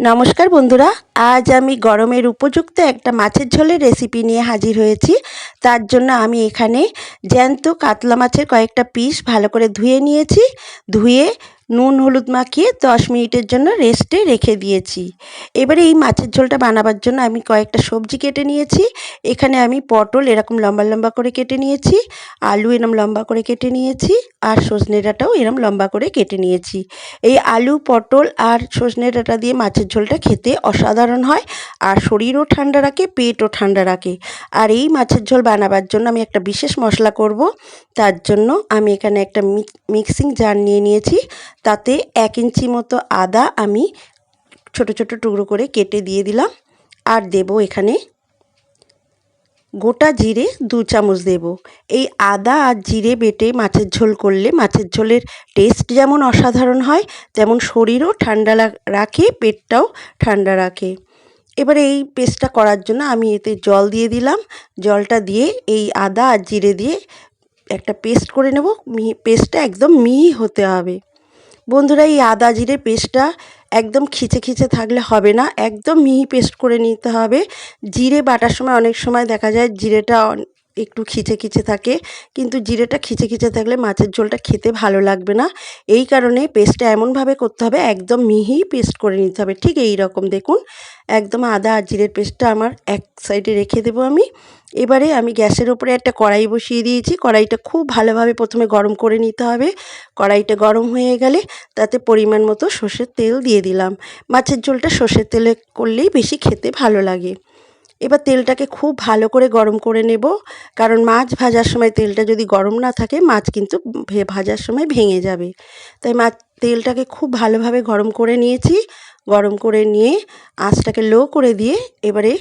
নমস্কার বন্ধুরা, আজ আমি গরমের উপযুক্ত একটা মাছের ঝোলের রেসিপি নিয়ে হাজির হয়েছি। তার জন্য আমি এখানে জ্যান্ত কাতলা মাছের কয়েকটা পিস ভালো করে ধুয়ে নিয়েছি। ধুয়ে নুন হলুদ মাখিয়ে দশ মিনিটের জন্য রেস্টে রেখে দিয়েছি। এবারে এই মাছের ঝোলটা বানাবার জন্য আমি কয়েকটা সবজি কেটে নিয়েছি। এখানে আমি পটল এরকম লম্বা লম্বা করে কেটে নিয়েছি, আলু এরম লম্বা করে কেটে নিয়েছি, আর সজনে ডাঁটাও এরম লম্বা করে কেটে নিয়েছি। এই আলু, পটল আর সজনে ডাঁটা দিয়ে মাছের ঝোলটা খেতে অসাধারণ হয় আর শরীরও ঠান্ডা রাখে, পেটও ঠান্ডা রাখে। আর এই মাছের ঝোল বানাবার জন্য আমি একটা বিশেষ মশলা করব। তার জন্য আমি এখানে একটা মিক্সিং জার নিয়ে নিয়েছি। তাতে এক ইঞ্চি মতো আদা আমি ছোট ছোট টুকরো করে কেটে দিয়ে দিলাম। আর দেব এখানে গোটা জিরে দু চামচ দেব। এই আদা আর জিরে বেটে মাছের ঝোল করলে মাছের ঝোলের টেস্ট যেমন অসাধারণ হয়, তেমন শরীরও ঠান্ডা রাখে, পেটটাও ঠান্ডা রাখে। এবারে এই পেস্টটা করার জন্য আমি এতে জল দিয়ে দিলাম। জলটা দিয়ে এই আদা আর জিরে দিয়ে একটা পেস্ট করে নেব। মিহি পেস্টটা একদম মিহি হতে হবে। বন্ধুরা, এই আদা জিরে পেস্টটা একদম খিচে খিচে থাকলে হবে না। একদম মিহি পেস্ট করে নিতে হবে। জিরে বাটার সময় অনেক সময় দেখা যায় জিরেটা একটু খিচে খিচে থাকে, কিন্তু জিরেটা খিচে খিচে থাকলে মাছের ঝোলটা খেতে ভালো লাগবে না। এই কারণে পেস্টটা এমনভাবে করতে হবে, একদম মিহি পেস্ট করে নিতে হবে, ঠিক এই রকম দেখুন। একদম আদা আর জিরের পেস্টটা আমার এক সাইডে রেখে দেবো আমি। এবারে আমি গ্যাসের ওপরে একটা কড়াই বসিয়ে দিয়েছি, কড়াইটা খুব ভালোভাবে প্রথমে গরম করে নিতে হবে। কড়াইটা গরম হয়ে গেলে তাতে পরিমাণ মতো সর্ষের তেল দিয়ে দিলাম। মাছের ঝোলটা সর্ষের তেলে করলেই বেশি খেতে ভালো লাগে। এবার তেলটাকে খুব ভালো করে গরম করে নেব। কারণ মাছ ভাজার সময় তেলটা যদি গরম না থাকে, মাছ কিন্তু ভাজার সময় ভেঙে যাবে। তাই মাছ, তেলটাকে খুব ভালোভাবে গরম করে নিয়েছি। গরম করে নিয়ে আঁচটাকে লো করে দিয়ে এবারে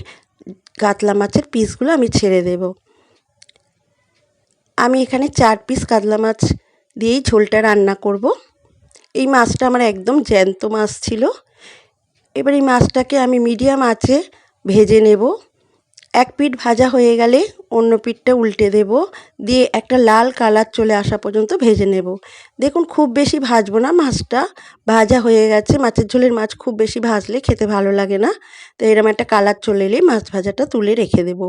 কাতলা মাছের পিসগুলো আমি ছেড়ে দেব। আমি এখানে চার পিস কাতলা মাছ দিয়েই ঝোলটা রান্না করব। এই মাছটা আমার একদম জ্যান্ত মাছ ছিল। এবার এই মাছটাকে আমি মিডিয়াম আঁচে ভেজে নেব। এক পিঠ ভাজা হয়ে গেলে অন্য পিঠটা উল্টে দেব। দিয়ে একটা লাল কালার চলে আসা পর্যন্ত ভেজে নেব। দেখুন, খুব বেশি ভাজবো না মাছটা। ভাজা হয়ে গেছে। মাছের ঝোলের মাছ খুব বেশি ভাজলে খেতে ভালো লাগে না। তো এরকম একটা কালার চলে এলে মাছ ভাজাটা তুলে রেখে দেব।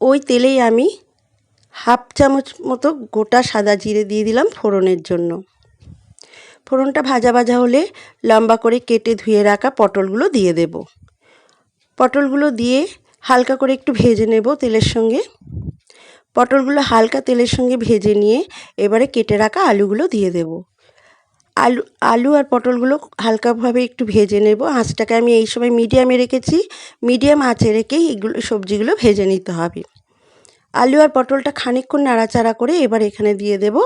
ওই তেলেই আমি হাফ চামচ মতো গোটা সাদা জিরে দিয়ে দিলাম ফোড়নের জন্য। ফোড়নটা ভাজা ভাজা হলে লম্বা করে কেটে ধুয়ে রাখা পটলগুলো দিয়ে দেব। পটলগুলো দিয়ে হালকা করে একটু ভেজে নেব তেলের সঙ্গে। পটলগুলো হালকা তেলের সঙ্গে ভেজে নিয়ে এবারে কেটে রাখা আলুগুলো দিয়ে দেব। আলু আলু আর পটলগুলো হালকাভাবে একটু ভেজে নেব। আঁচটাকে আমি এই সময় মিডিয়ামে রেখেছি। মিডিয়াম আঁচে রেখেই এগুলো, সবজিগুলো ভেজে নিতে হবে। আলু আর পটলটা খানিকক্ষণ নাড়াচাড়া করে এবার এখানে দিয়ে দেব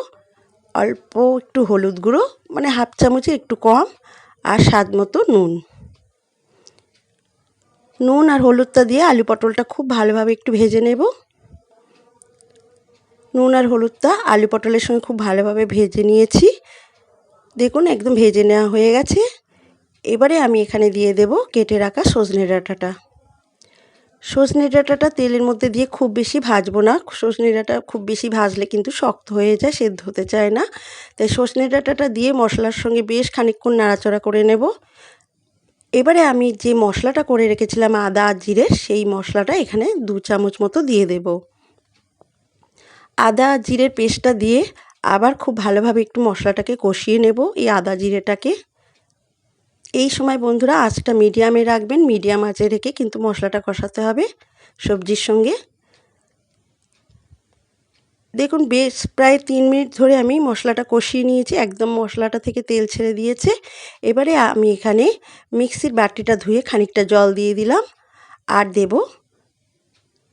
অল্প একটু হলুদ গুঁড়ো মানে হাফ চামচের একটু কম আর স্বাদ মতো নুন। নুন আর হলুদটা দিয়ে আলু পটলটা খুব ভালোভাবে একটু ভেজে নেব। নুন আর হলুদটা আলু পটলের সঙ্গে খুব ভালোভাবে ভেজে নিয়েছি। দেখুন, একদম ভেজে নেওয়া হয়ে গেছে। এবারে আমি এখানে দিয়ে দেব কেটে রাখা সজনে ডাঁটাটা। সজনে ডাঁটাটা তেলের মধ্যে দিয়ে খুব বেশি ভাজবো না। সজনে ডাঁটা খুব বেশি ভাজলে কিন্তু শক্ত হয়ে যায়, সেদ্ধ হতে চায় না। তাই সজনে ডাঁটাটা দিয়ে মশলার সঙ্গে বেশ খানিকক্ষণ নাড়াচড়া করে নেব। এবারে আমি যে মশলাটা করে রেখেছিলাম আদা, জিরে, সেই মশলাটা এখানে দু চামচ মতো দিয়ে দেব। আদা, জিরের পেস্টটা দিয়ে আবার খুব ভালোভাবে একটু মশলাটাকে কষিয়ে নেব এই আদা, জিরেটাকে। এই সময় বন্ধুরা, আঁচটা মিডিয়ামে রাখবেন, মিডিয়াম আঁচে রেখে কিন্তু মশলাটা কষাতে হবে সবজির সঙ্গে। দেখুন, বেশ প্রায় তিন মিনিট ধরে আমি মশলাটা কষিয়ে নিয়েছি, একদম মশলাটা থেকে তেল ছেড়ে দিয়েছে। এবারে আমি এখানে মিক্সির বাটিটা ধুয়ে খানিকটা জল দিয়ে দিলাম আর দেব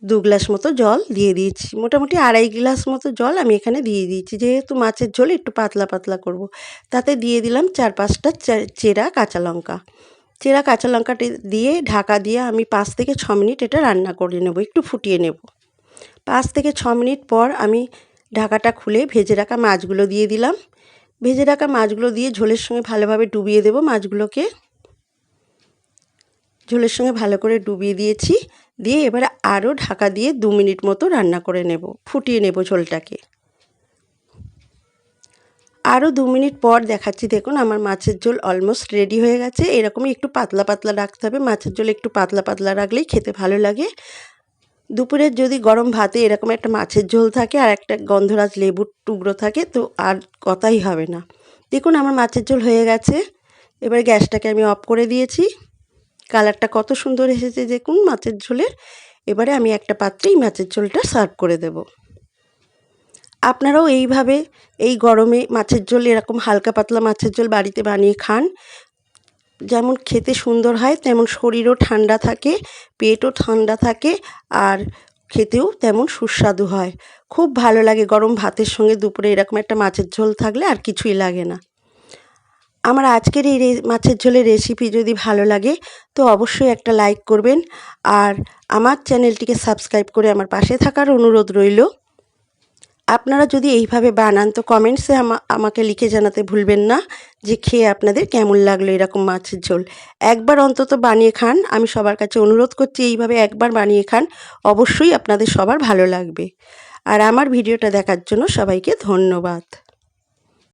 দু গ্লাস মতো জল দিয়ে দিয়েছি। মোটামুটি আড়াই গ্লাস মতো জল আমি এখানে দিয়ে দিয়েছি। যেহেতু মাছের ঝোল একটু পাতলা পাতলা করব। তাতে দিয়ে দিলাম চার পাঁচটা চেরা কাঁচা লঙ্কা। চেরা কাঁচা লঙ্কাটা দিয়ে ঢাকা দিয়ে আমি পাঁচ থেকে ছ মিনিট এটা রান্না করে নেব, একটু ফুটিয়ে নেব। পাঁচ থেকে ছ মিনিট পর আমি ঢাকাটা খুলে ভেজে রাখা মাছগুলো দিয়ে দিলাম। ভেজে রাখা মাছগুলো দিয়ে ঝোলের সঙ্গে ভালোভাবে ডুবিয়ে দেব মাছগুলোকে। ঝোলের সঙ্গে ভালো করে ডুবিয়ে দিয়েছি। দিয়ে এবারে আরও ঢাকা দিয়ে দু মিনিট মতো রান্না করে নেব, ফুটিয়ে নেব ঝোলটাকে। আরও দু মিনিট পর দেখাচ্ছি, দেখুন আমার মাছের ঝোল অলমোস্ট রেডি হয়ে গেছে। এরকমই একটু পাতলা পাতলা রাখতে হবে, মাছের ঝোল একটু পাতলা পাতলা রাখলেই খেতে ভালো লাগে। দুপুরের যদি গরম ভাতে এরকম একটা মাছের ঝোল থাকে আর একটা গন্ধরাজ লেবুর টুকরো থাকে, তো আর কথাই হবে না। দেখুন, আমার মাছের ঝোল হয়ে গেছে। এবার গ্যাসটাকে আমি অফ করে দিয়েছি। কালারটা কত সুন্দর এসেছে দেখুন মাছের ঝোলের। এবারে আমি একটা পাত্রেই মাছের ঝোলটা সার্ভ করে দেব। আপনারাও এইভাবে এই গরমে মাছের ঝোল এরকম হালকা পাতলা মাছের ঝোল বাড়িতে বানিয়ে খান। যেমন খেতে সুন্দর হয়, তেমন শরীরও ঠান্ডা থাকে, পেটও ঠান্ডা থাকে আর খেতেও তেমন সুস্বাদু হয়। খুব ভালো লাগে গরম ভাতের সঙ্গে দুপুরে এরকম একটা মাছের ঝোল থাকলে আর কিছুই লাগে না। আমার আজকের এই মাছের ঝোলের রেসিপি যদি ভালো লাগে তো অবশ্যই একটা লাইক করবেন আর আমার চ্যানেলটিকে সাবস্ক্রাইব করে আমার পাশে থাকার অনুরোধ রইল। আপনারা যদি এইভাবে বানান, তো কমেন্টসে আমাকে লিখে জানাতে ভুলবেন না যে খেয়ে আপনাদের কেমন লাগল এরকম মাছের ঝোল। একবার অন্তত বানিয়ে খান, আমি সবার কাছে অনুরোধ করছি এইভাবে একবার বানিয়ে খান, অবশ্যই আপনাদের সবার ভালো লাগবে। আর আমার ভিডিওটা দেখার জন্য সবাইকে ধন্যবাদ।